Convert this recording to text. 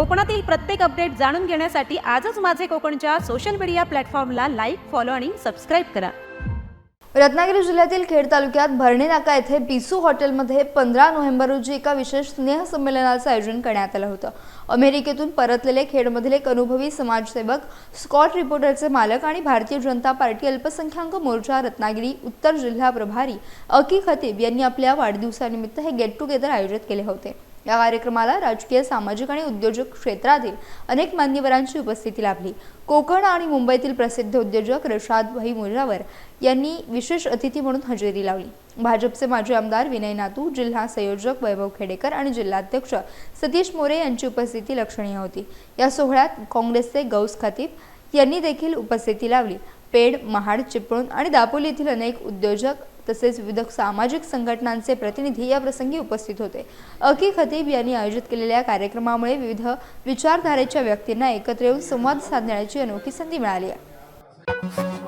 कोकणातील प्रत्येक अपडेट जाणून घेण्यासाठी आजच माझे कोकणच्या सोशल मीडिया प्लॅटफॉर्मला लाईक फॉलो आणि सबस्क्राईब करा. रत्नागिरी जिल्ह्यातील खेड तालुक्यात भरणे नाका येथे पिसू हॉटेलमध्ये पंधरा नोव्हेंबर रोजी एका विशेष स्नेहसंमेलनाचं आयोजन करण्यात आलं होतं. अमेरिकेतून परतलेले खेडमधील एक अनुभवी समाजसेवक स्कॉट रिपोर्टरचे मालक आणि भारतीय जनता पार्टी अल्पसंख्याक मोर्चा रत्नागिरी उत्तर जिल्हा प्रभारी अकी खतीब यांनी आपल्या वाढदिवसानिमित्त हे गेट टुगेदर आयोजित केले होते. या कार्यक्रमाला राजकीय सामाजिक आणि उद्योजक क्षेत्रातील अनेक मान्यवरांची उपस्थिती लाभली. कोकण आणि मुंबईतील प्रसिद्ध उद्योजक रशाद भाई मुजावर यांनी विशेष अतिथी म्हणून हजेरी लावली. भाजपचे माजी आमदार विनय नातू जिल्हा संयोजक वैभव खेडेकर आणि जिल्हाध्यक्ष सतीश मोरे यांची उपस्थिती लक्षणीय होती. या सोहळ्यात काँग्रेसचे गौस खतीब यांनी देखील उपस्थिती लावली पेड महाड चिपळूण आणि दापोली येथील अनेक उद्योजक तसेच विविध सामाजिक संघटनांचे प्रतिनिधी या प्रसंगी उपस्थित होते. अकी खतीब यांनी आयोजित केलेल्या कार्यक्रमामुळे विविध विचारधारेच्या व्यक्तींना एकत्र येऊन संवाद साधण्याची अनोखी संधी मिळाली आहे.